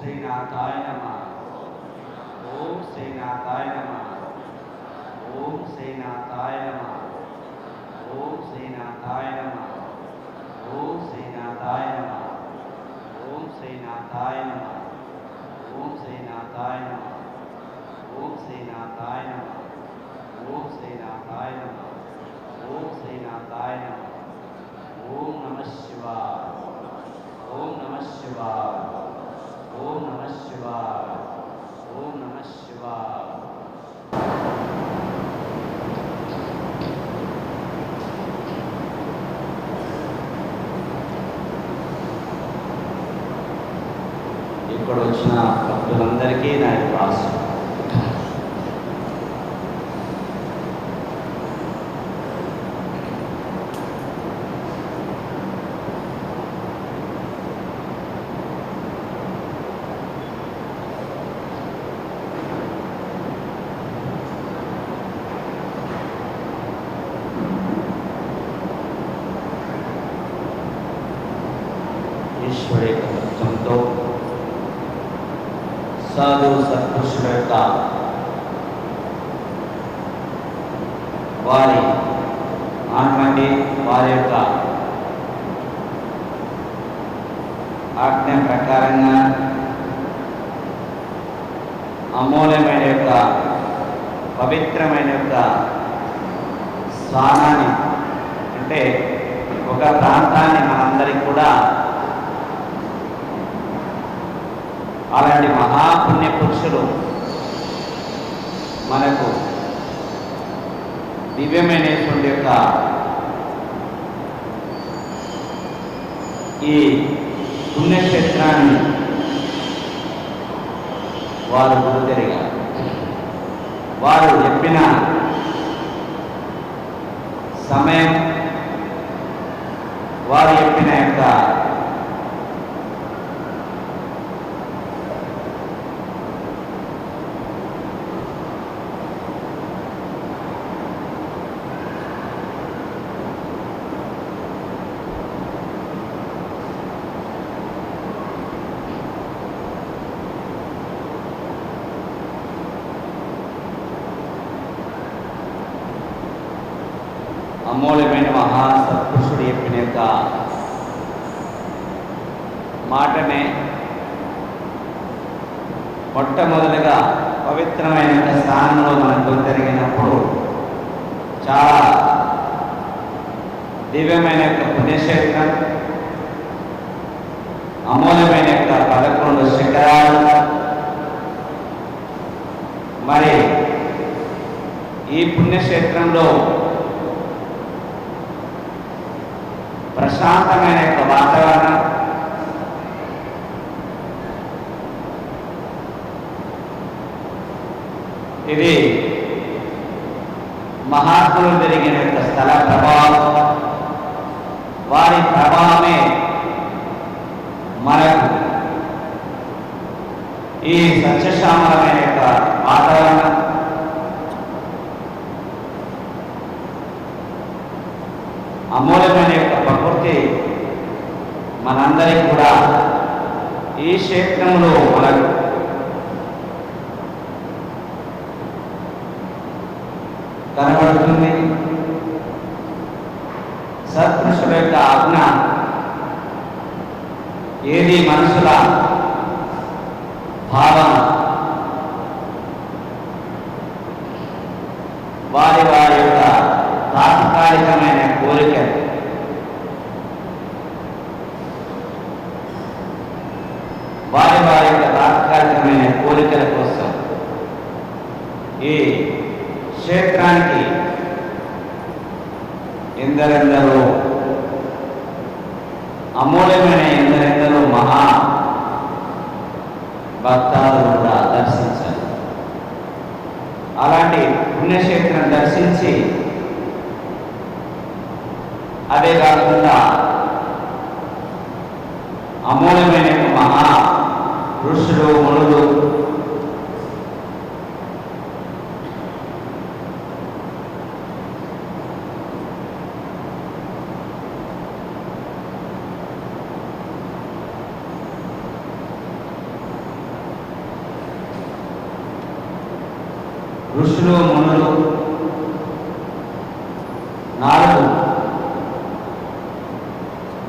सेनाताय नमः ओम सेनाताय नमः ओम सेनाताय नमः ओम सेनाताय नमः ओम सेनाताय नमः ओम सेनाताय नमः ओम सेनाताय नमः ओम सेनाताय नमः ओम सेनाताय नमः ओम सेनाताय नमः ओम नमः शिवाय। ఇక్కడ వచ్చిన భక్తులందరికీ నా యొక్క ఆశ ఆన్మండి వారి యొక్క ఆజ్ఞ ప్రకారంగా అమూల్యమైన యొక్క పవిత్రమైన యొక్క స్నానాన్ని అంటే ఒక ప్రాంతాన్ని మనందరికి కూడా అలాంటి మహాపుణ్య పురుషులు మనకు దివ్యమైనటువంటి యొక్క ఈ పుణ్యక్షేత్రాన్ని వారు గురుతెరిగారు వారు చెప్పిన సమయం వారు చెప్పిన యొక్క అమూల్యమైన మహాసత్పురుషుడు చెప్పిన యొక్క మాటనే మొట్టమొదటిగా పవిత్రమైన స్థానంలో మనకు జరిగినప్పుడు చాలా దివ్యమైన యొక్క పుణ్యక్షేత్రం అమూల్యమైన యొక్క పదకొండు శిఖరాలు మరి ఈ పుణ్యక్షేత్రంలో ప్రశాంతమైన యొక్క వాతావరణం. ఇది మహాత్ములు జరిగిన యొక్క స్థల ప్రభావం. వారి ప్రభావమే మనకు ఈ సత్యశ్యామలమైన యొక్క వాతావరణం. అమూల్యమైన యొక్క మనందరికీ కూడా ఈ క్షేత్రంలో మనకు కనబడుతుంది. సత్పురుషుల యొక్క ఆజ్ఞ ఏది మనుషుల భావన? వారి వారి యొక్క తాత్కాలికమైన కోరికలు. వారి వారి యొక్క తాత్కాలికమైన కోరికల కోసం. ఈ క్షేత్రానికి ఎందరెందరో అమూల్యమైన ఎందరెందరో మహా భక్తాలు కూడా దర్శించారు. అలాంటి పుణ్యక్షేత్రం దర్శించి అదే కాకుండా అమూల్యమైన మహా ఋషులు మునులు. ఋషులు మనులు. నారదు.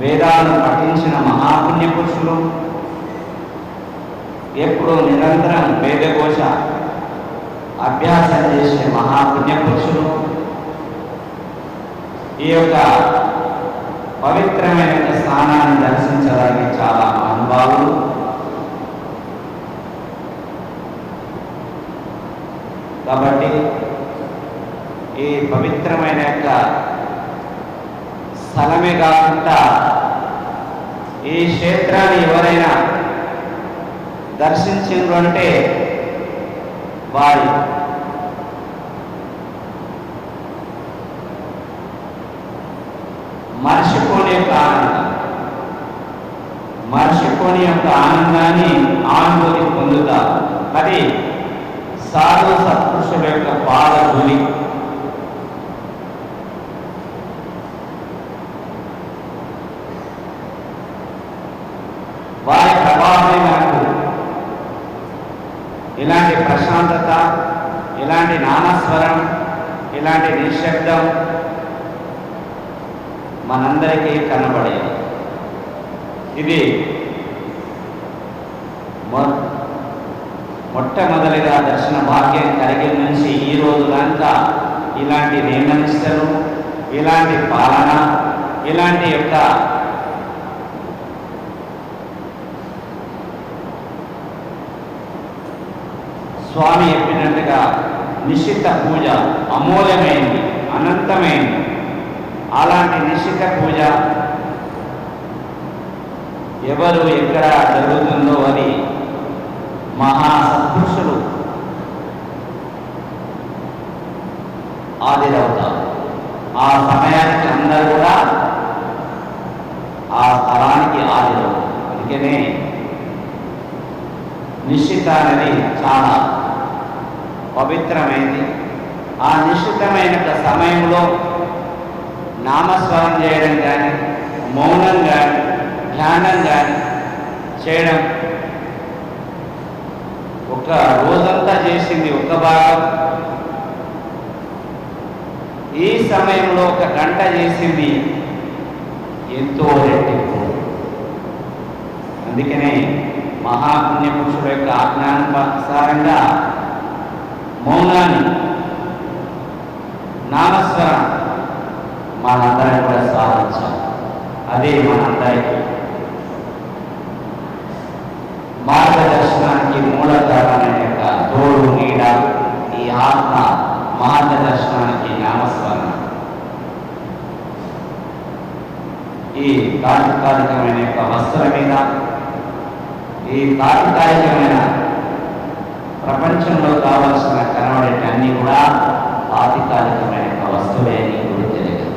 వేదాలను పఠించిన మహాపుణ్య పురుషులు ఎప్పుడు నిరంతరం వేదఘోష అభ్యాసం చేసే మహాపుణ్యపురుషులు. ఈ యొక్క పవిత్రమైన యొక్క స్థానాన్ని దర్శించడానికి చాలా అనుభవాలు కాబట్టి ఈ పవిత్రమైన యొక్క స్థలమే కాకుండా ఈ క్షేత్రాన్ని ఎవరైనా దర్శించిండ్రు అంటే వారి మర్చిపోని యొక్క ఆనందం. మర్చిపోని యొక్క ఆనందాన్ని ఆనుభూతి పొందుతారు. అది సాధు సత్పురుషుల యొక్క పాదధూలి వారి ప్రభావమే మనకు ఇలాంటి ప్రశాంతత ఇలాంటి నామస్వరం ఇలాంటి నిశ్శబ్దం మనందరికీ కనబడేది. ఇది మొట్టమొదటిగా దర్శన భాగ్యం కలిగిన నుంచి ఈ రోజులంతా దాకా ఇలాంటి నియమనిష్టలు ఇలాంటి పాలన ఇలాంటి యొక్క స్వామి చెప్పినట్టుగా నిశ్చిత పూజ అమూల్యమైంది అనంతమైంది. అలాంటి నిశ్చిత పూజ ఎవరు ఎక్కడ జరుగుతుందో అని మహా సత్పురుషులు హాజరవుతారు ఆ సమయానికి అందరూ కూడా ఆ స్థలానికి హాజరవుతారు అందుకనే నిశ్చిత అనేది చాలా పవిత్రమైంది. ఆ నిశ్చితమైన సమయంలో నామస్మరణ చేయడం కానీ మౌనం కానీ ధ్యానం కానీ చేయడం ఒక రోజంతా చేసింది ఒక భాగం. ఈ సమయంలో ఒక గంట చేసింది ఎంతో రెట్టింపు. అందుకనే మహాపుణ్యపురుషుల యొక్క ఆజ్ఞానుసారంగా మౌనాన్ని నామస్మరణ మనందరం కూడా సాధించాలి. అదే మనందరికీ మార్గదర్శనానికి మూలధారమైన యొక్క తోడు నీడ ఈ ఆత్మ మార్గదర్శనానికి నామస్మరణ. ఈ తాత్కాలికమైన యొక్క వస్తువుల మీద ఈ తాత్కాలికమైన ప్రపంచంలో కావలసిన కనబడేటి అన్నీ కూడా తాత్కాలికమైన యొక్క వస్తువే అని గురించి తెలియదు.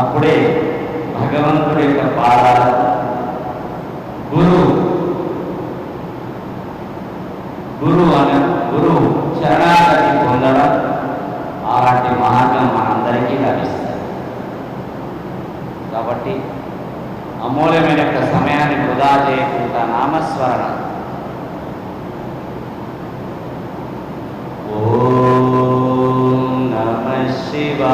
అప్పుడే భగవంతుడి యొక్క పాదాలు గురు గురు అనే గురు చరణాగతి పొందడం అలాంటి మార్గం మనందరికీ లభిస్తుంది. కాబట్టి అమూల్యమైన యొక్క సమయాన్ని వృధా చేయకుండా నామస్మరణ शिवाय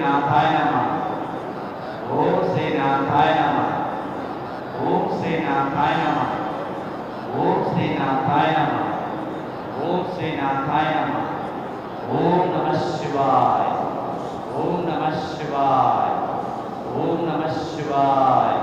なたえなまおうせなたえなまおうせなたえなまおうせなたえなまおうせなたえなまおうなましわいおうなましわいおうなましわい